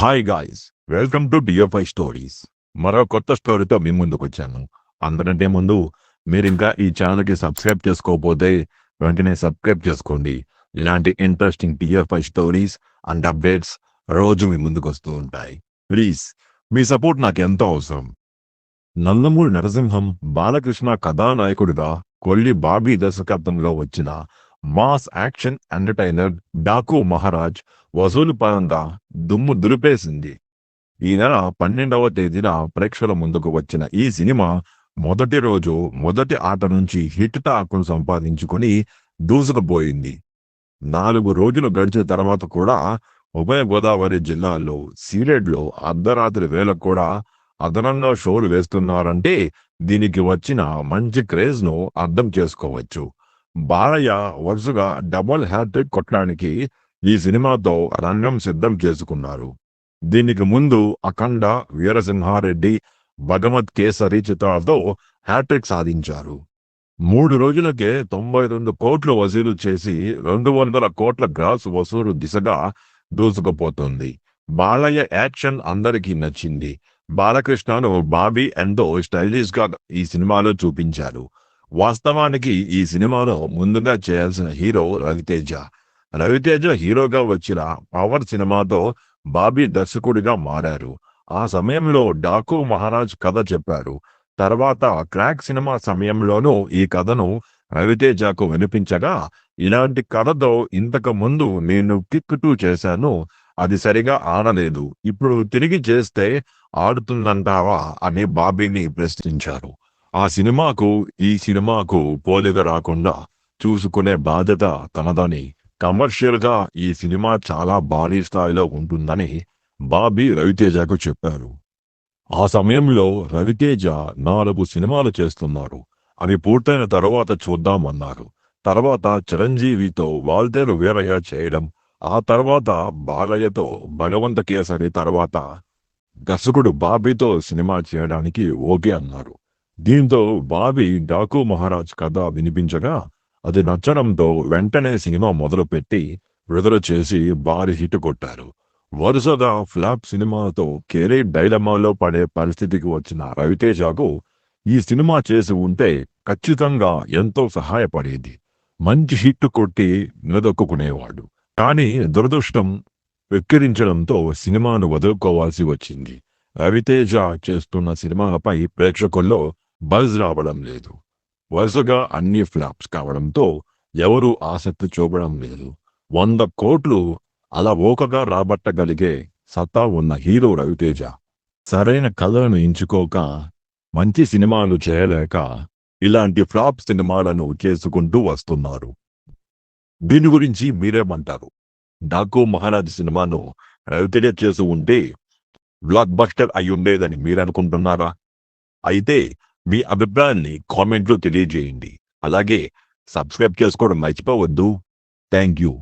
Hi guys welcome to DFI stories మరో కొత్త స్టోరీతో మీ ముందుకు వచ్చాను. అందరంటే ముందు మీరు ఇంకా ఈ ఛానల్కి సబ్స్క్రైబ్ చేసుకోకపోతే వెంటనే సబ్స్క్రైబ్ చేసుకోండి. ఇలాంటి interesting DFI stories and updates రోజు మీ ముందుకు వస్తూ ఉంటాయి. ప్లీజ్ మీ సపోర్ట్ నాకు ఎంతో అవసరం. నందమూరి నరసింహం బాలకృష్ణ కథానాయకుడిగా కొల్లి బాబీ దర్శకత్వంలో వచ్చిన mass action entertainer Daku Maharaj వసూలు పరంగా దుమ్ము దులిపేసింది. ఈ నెల పన్నెండవ తేదీన ప్రేక్షకుల ముందుకు వచ్చిన ఈ సినిమా మొదటి రోజు మొదటి ఆట నుంచి హిట్ టాకును సంపాదించుకొని దూసుకుపోయింది. నాలుగు రోజులు గడిచిన తర్వాత కూడా ఉభయ గోదావరి జిల్లాలో సీరియడ్లో అర్ధరాత్రి వేళ కూడా అదనంగా షోలు వేస్తున్నారంటే దీనికి వచ్చిన మంచి క్రేజ్ను అర్థం చేసుకోవచ్చు. బాలయ్య వరుసగా డబుల్ హ్యాట్రిక్ కొట్టడానికి ఈ సినిమాతో రంగం సిద్ధం చేసుకున్నారు. దీనికి ముందు అఖండ వీరసింహారెడ్డి భగవత్ కేసరి చిత్రాలతో హ్యాట్రిక్ సాధించారు. మూడు రోజులకే తొంభై రెండు కోట్లు వసూలు చేసి రెండు వందల కోట్ల గ్రాస్ వసూలు దిశగా దూసుకుపోతుంది. బాలయ్య యాక్షన్ అందరికీ నచ్చింది. బాలకృష్ణను బాబీ ఎంతో స్టైలిష్గా ఈ సినిమాలో చూపించారు. వాస్తవానికి ఈ సినిమాలో ముందుగా చేయాల్సిన హీరో రవితేజ. రవితేజ హీరోగా వచ్చిన పవర్ సినిమాతో బాబీ దర్శకుడిగా మారారు. ఆ సమయంలో డాకు మహారాజ్ కథ చెప్పారు. తర్వాత క్రాక్ సినిమా సమయంలోనూ ఈ కథను రవితేజకు వినిపించగా ఇలాంటి కథతో ఇంతకు ముందు నేను కిక్ టూ చేశాను. అది సరిగా ఆడలేదు. ఇప్పుడు తిరిగి చేస్తే ఆడుతుందంటావా? అని బాబీని ప్రశ్నించారు. ఆ సినిమాకు ఈ సినిమాకు పోలిక రాకుండా చూసుకునే బాధ్యత తనదని. కమర్షియల్గా ఈ సినిమా చాలా భారీ స్థాయిలో ఉంటుందని బాబీ రవితేజకు చెప్పారు. ఆ సమయంలో రవితేజ నాలుగు సినిమాలు చేస్తున్నారు. అవి పూర్తయిన తర్వాత చూద్దామన్నారు. తర్వాత చిరంజీవితో వాల్తేరు వీరయ్య చేయడం ఆ తర్వాత బాలయ్యతో భగవంత కేసరి తర్వాత దర్శకుడు బాబీతో సినిమా చేయడానికి ఓకే అన్నారు. దీంతో బాబీ డాకు మహారాజ్ కథ వినిపించగా అది నచ్చడంతో వెంటనే సినిమా మొదలుపెట్టి విడుదల చేసి భారీ హిట్ కొట్టారు. వరుసగా ఫ్లాప్ సినిమాతో కెరీర్ డైలమాలో పడే పరిస్థితికి వచ్చిన రవితేజకు ఈ సినిమా చేసి ఉంటే ఖచ్చితంగా ఎంతో సహాయపడేది. మంచి హిట్ కొట్టి నిలదొక్కునేవాడు కానీ దురదృష్టం వెక్కిరించడంతో సినిమాను వదులుకోవాల్సి వచ్చింది. రవితేజ చేస్తున్న సినిమాపై ప్రేక్షకుల్లో బజ్ రావడం లేదు. వరుసగా అన్ని ఫ్లాప్స్ కావడంతో ఎవరూ ఆసక్తి చూపడం లేదు. వంద కోట్లు అలా ఓకగా రాబట్టగలిగే సత్తా ఉన్న హీరో రవితేజ. సరైన కథలను ఎంచుకోక మంచి సినిమాలు చేయలేక ఇలాంటి ఫ్లాప్ సినిమాలను చేసుకుంటూ వస్తున్నారు. దీని గురించి మీరేమంటారు? డాకు మహారాజ్ సినిమాను రవితేజ చేసి ఉంటే బ్లాక్ బస్టర్ అయి ఉండేదని మీరు అనుకుంటున్నారా అయితే మీ అభిప్రాయాన్ని కామెంట్లో తెలియజేయండి. అలాగే సబ్స్క్రైబ్ చేసుకోవడం మర్చిపోవద్దు. Thank you.